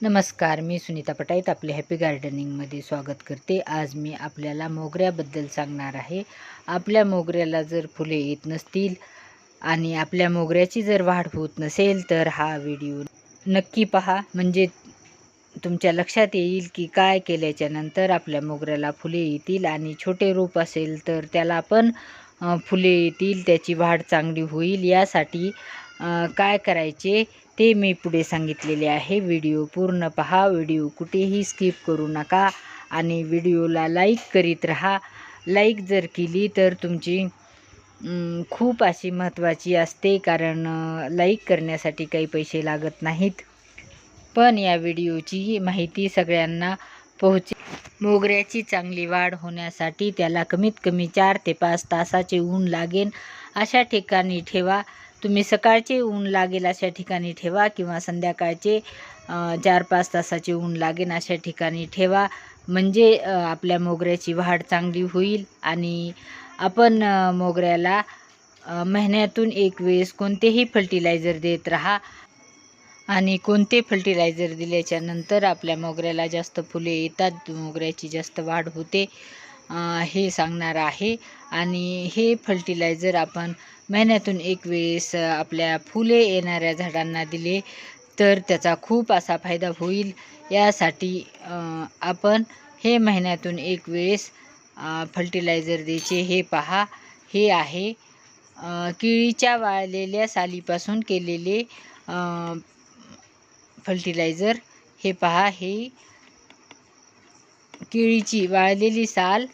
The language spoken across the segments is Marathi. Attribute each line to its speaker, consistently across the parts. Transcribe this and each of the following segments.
Speaker 1: नमस्कार मी सुनीता पटाईत आपले हॅपी गार्डनिंगमध्ये स्वागत करते. आज मी आपल्याला मोगऱ्याबद्दल सांगणार आहे. आपल्या मोगऱ्याला जर फुले येत नसतील आणि आपल्या मोगऱ्याची जर वाढ होत नसेल तर हा व्हिडिओ नक्की पहा. म्हणजे तुमच्या लक्षात येईल की काय केल्याच्यानंतर आपल्या मोगऱ्याला फुले येतील आणि छोटे रोप असेल तर त्याला पण फुले येतील त्याची वाढ चांगली होईल. यासाठी काय करायचे ते मी पुढे सांगितलेले आहे. व्हिडिओ पूर्ण पहा. व्हिडिओ कुठेही स्किप करू नका आणि व्हिडिओला लाईक करीत राहा. लाईक जर केली तर तुमची खूप अशी महत्त्वाची असते कारण लाईक करण्यासाठी काही पैसे लागत नाहीत. पण या व्हिडिओची माहिती सगळ्यांना पोहोचे मोगऱ्याची चांगली वाढ होण्यासाठी त्याला कमीत कमी चार ते पाच तासाचे ऊन लागेल. अशा ठिकाणी ठेवा. तुम्ही सकाळचे ऊन लागेल अशा ठिकाणी ठेवा किंवा संध्याकाळचे चार पाच तासाचे ऊन लागेल अशा ठिकाणी ठेवा. म्हणजे आपल्या मोगऱ्याची वाढ चांगली होईल आणि आपण मोगऱ्याला महिन्यातून एक वेळेस कोणतेही फर्टिलायझर देत राहा आणि कोणते फर्टिलायझर दिल्याच्या नंतर आपल्या मोगऱ्याला जास्त फुले येतात मोगऱ्याची जास्त वाढ होते. हे सांगणार आहे. आणि हे फर्टिलायझर आपण महिन्यातून एक वेळेस आपल्या फुले येणाऱ्या झाडांना दिले तर त्याचा खूप असा फायदा होईल. यासाठी आपण हे महिन्यातून एक वेळेस फर्टिलायझर द्यायचे. हे पहा हे आहे केळीच्या वाळलेल्या सालीपासून केलेले फर्टिलायझर. हे पहा हे केळीची वाळलेली साल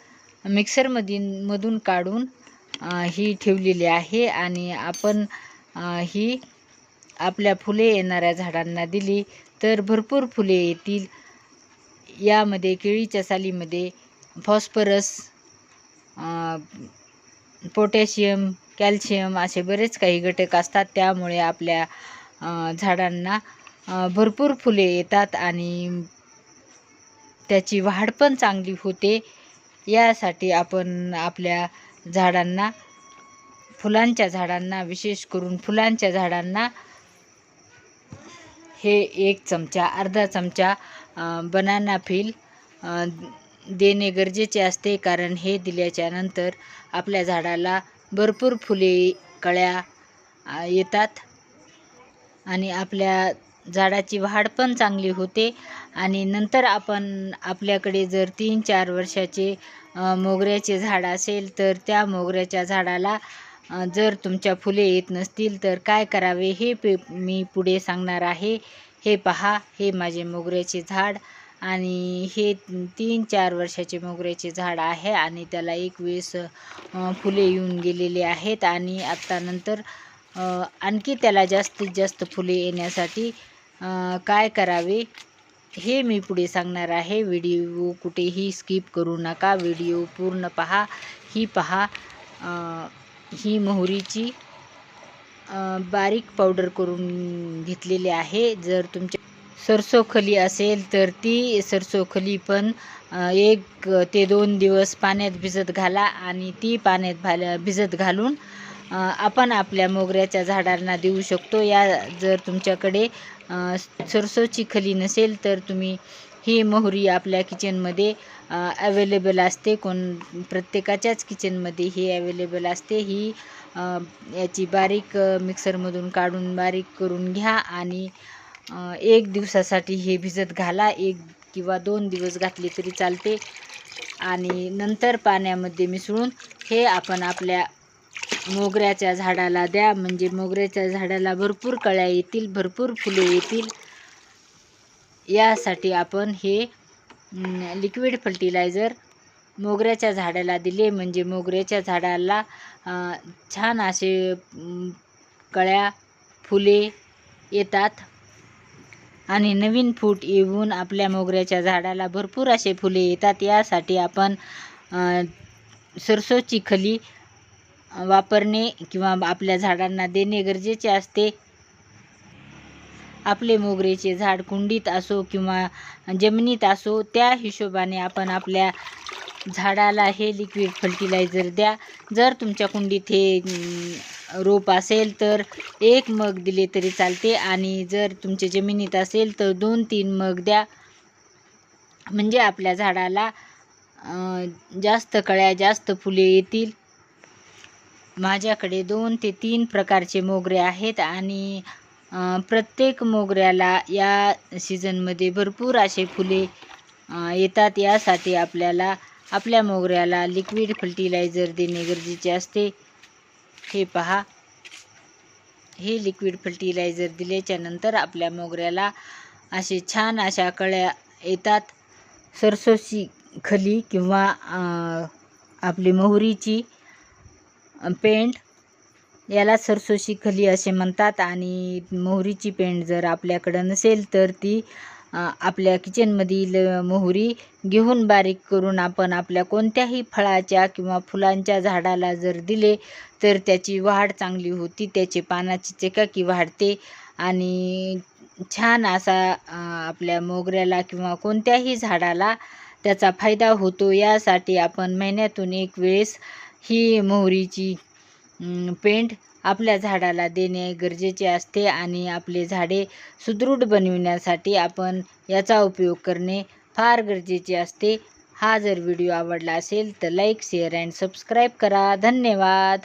Speaker 1: मिक्सरमधी मधून काढून ही ठेवलेली आहे आणि आपण ही आपल्या फुले येणाऱ्या झाडांना दिली तर भरपूर फुले येतील. यामध्ये केळीच्या सालीमध्ये फॉस्फरस पोटॅशियम कॅल्शियम असे बरेच काही घटक असतात. त्यामुळे आपल्या झाडांना भरपूर फुले येतात आणि त्याची वाढ पण चांगली होते. यासाठी आपण आपल्या झाडांना फुलांच्या झाडांना विशेष करून फुलांच्या झाडांना हे एक चमचा अर्धा चमचा बनाना फील देणे गरजेचे असते. कारण हे दिल्याच्या नंतर आपल्या झाडाला भरपूर फुले कळ्या येतात. आणि आपल्या झाडाची वाढ पण चांगली होते. आणि नंतर आपण आपल्याकडे जर तीन चार वर्षाचे मोगऱ्याचे झाड असेल तर त्या मोगऱ्याच्या झाडाला जर तुमच्या फुले येत नसतील तर काय करावे हे पे मी पुढे सांगणार आहे. हे पहा हे माझे मोगऱ्याचे झाड आणि हे तीन चार वर्षाचे मोगऱ्याचे झाड आहे आणि त्याला एक वेळेस फुले येऊन गेलेले आहेत आणि आत्ता नंतर आणखी त्याला जास्तीत जास्त फुले येण्यासाठी काय करावे हे मी पुढे सांगणार आहे. व्हिडिओ कुठेही स्किप करू नका. व्हिडिओ पूर्ण पहा. ही पहा. ही मोहरीची बारीक पावडर करून घेतलेली आहे. जर तुमच्या सरसोखली असेल तर ती सरसोखली पण एक ते दोन दिवस पाण्यात भिजत घाला आणि ती पाण्यात भाल्या भिजत घालून आपण आपल्या मोगऱ्याच्या झाडांना देऊ शकतो. या जर तुमच्याकडे सरसो चिखली खली नसेल तर तुम्ही ही मोहरी आपल्या किचनमध्ये अवेलेबल असते. कोण प्रत्येकाच्याच किचनमध्ये ही अवेलेबल असते. ही याची बारीक मिक्सरमधून काढून बारीक करून घ्या आणि एक दिवसासाठी हे भिजत घाला. एक किंवा दोन दिवस घातले तरी चालते. आणि नंतर पाण्यामध्ये मिसळून हे आपण आपल्या मोगऱ्याच्या झाडाला द्या. म्हणजे मोगऱ्याच्या झाडाला भरपूर कळ्या येतील भरपूर फुले येतील. यासाठी आपण हे लिक्विड फर्टिलायझर मोगऱ्याच्या झाडाला दिले. म्हणजे मोगऱ्याच्या झाडाला छान असे कळ्या फुले येतात. आणि नवीन फूट येऊन आपल्या मोगऱ्याच्या झाडाला भरपूर असे फुले येतात. यासाठी आपण सरसोची खली वापरणे किंवा आपल्या झाडांना देणे गरजेचे असते. आपले मोगऱ्याचे झाड कुंडीत असो किंवा जमिनीत असो त्या हिशोबाने आपण आपल्या झाडाला हे लिक्विड फर्टिलायझर द्या. जर तुमच्या कुंडीत हे रोप असेल तर एक मग दिले तरी चालते आणि जर तुमच्या जमिनीत असेल तर दोन तीन मग द्या. म्हणजे आपल्या झाडाला जास्त कळ्या जास्त फुले येतील. माझ्याकडे दोन ते तीन प्रकारचे मोगरे आहेत आणि प्रत्येक मोगऱ्याला या सीझनमध्ये भरपूर असे फुले येतात. यासाठी आपल्याला आपल्या मोगऱ्याला लिक्विड फर्टिलायझर देणे गरजेचे असते. हे पहा. हे लिक्विड फर्टिलायझर दिल्याच्या नंतर आपल्या मोगऱ्याला असे छान अशा कळ्या येतात. सरसोशी खली किंवा आपली मोहरीची पेंट. पेंड याला सरसोशी खली असे म्हणतात आणि मोहरीची पेंड जर आपल्याकडं नसेल तर ती आपल्या किचनमधील मोहरी घेऊन बारीक करून आपण आपल्या कोणत्याही फळाच्या किंवा फुलांच्या झाडाला जर दिले तर त्याची वाढ चांगली होती. त्याची पानाची चकाकी वाढते आणि छान असा आपल्या मोगऱ्याला किंवा कोणत्याही झाडाला त्याचा फायदा होतो. यासाठी आपण महिन्यातून एक वेळेस ही मोहरीची पेंट आपल्या झाडाला देणे गरजेचे असते आणि आपले झाडे सुदृढ बनविण्यासाठी आपण याचा उपयोग करणे फार गरजेचे असते. हा जर व्हिडिओ आवडला असेल तर लाईक शेअर अँड सबस्क्राईब करा. धन्यवाद.